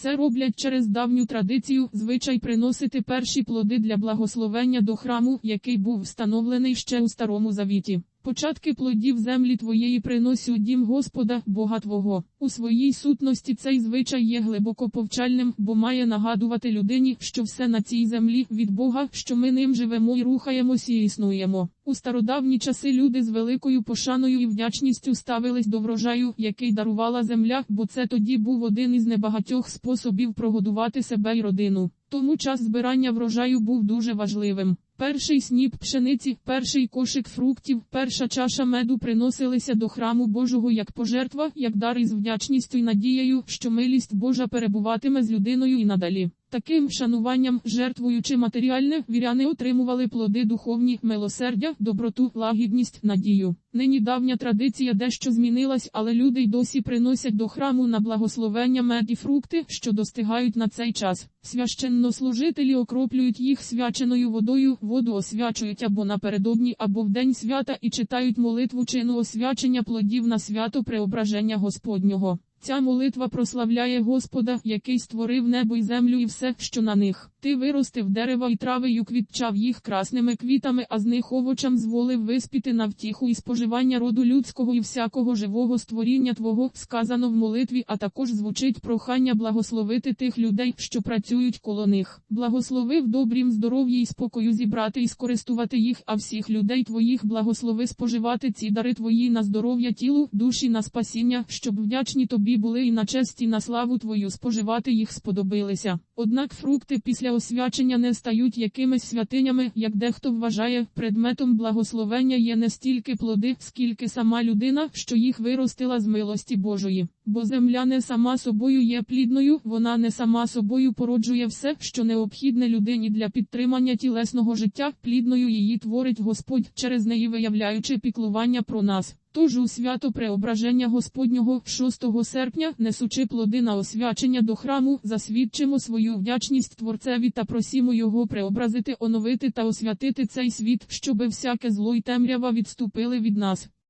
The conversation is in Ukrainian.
Це роблять через давню традицію, звичай приносити перші плоди для благословення до храму, який був встановлений ще у Старому Завіті. Початки плодів землі твоєї приносю дім Господа, Бога Твого. У своїй сутності цей звичай є глибоко повчальним, бо має нагадувати людині, що все на цій землі від Бога, що ми ним живемо і рухаємось і існуємо. У стародавні часи люди з великою пошаною і вдячністю ставились до врожаю, який дарувала земля, бо це тоді був один із небагатьох способів прогодувати себе й родину. Тому час збирання врожаю був дуже важливим. Перший сніп пшениці, перший кошик фруктів, перша чаша меду приносилися до храму Божого як пожертва, як дар із вдячністю й надією, що милість Божа перебуватиме з людиною і надалі. Таким вшануванням, жертвуючи матеріальне, віряни отримували плоди духовні, милосердя, доброту, лагідність, надію. Нині давня традиція дещо змінилась, але люди й досі приносять до храму на благословення мед і фрукти, що достигають на цей час. Священнослужителі окроплюють їх свяченою водою, воду освячують або напередодні, або в день свята і читають молитву чину освячення плодів на свято преображення Господнього. Ця молитва прославляє Господа, який створив небо й землю і все, що на них. Ти виростив дерева і трави й уквітчав їх красними квітами, а з них овочам зволив виспіти на втіху і споживання роду людського і всякого живого створіння Твого, сказано в молитві, а також звучить прохання благословити тих людей, що працюють коло них. Благослови в добрім здоров'ї і спокою зібрати і скористувати їх, а всіх людей Твоїх благослови споживати ці дари Твої на здоров'я тілу, душі на спасіння, щоб вдячні Тобі були і на честь і на славу Твою споживати їх сподобилися. Однак фрукти після освячення не стають якимись святинями, як дехто вважає, предметом благословення є не стільки плоди, скільки сама людина, що їх виростила з милості Божої. Бо земля не сама собою є плідною, вона не сама собою породжує все, що необхідне людині для підтримання тілесного життя, плідною її творить Господь, через неї виявляючи піклування про нас. Тож у свято преображення Господнього 6 серпня, несучи плоди на освячення до храму, засвідчимо свою вдячність Творцеві та просімо його преобразити, оновити та освятити цей світ, щоби всяке зло й темрява відступили від нас.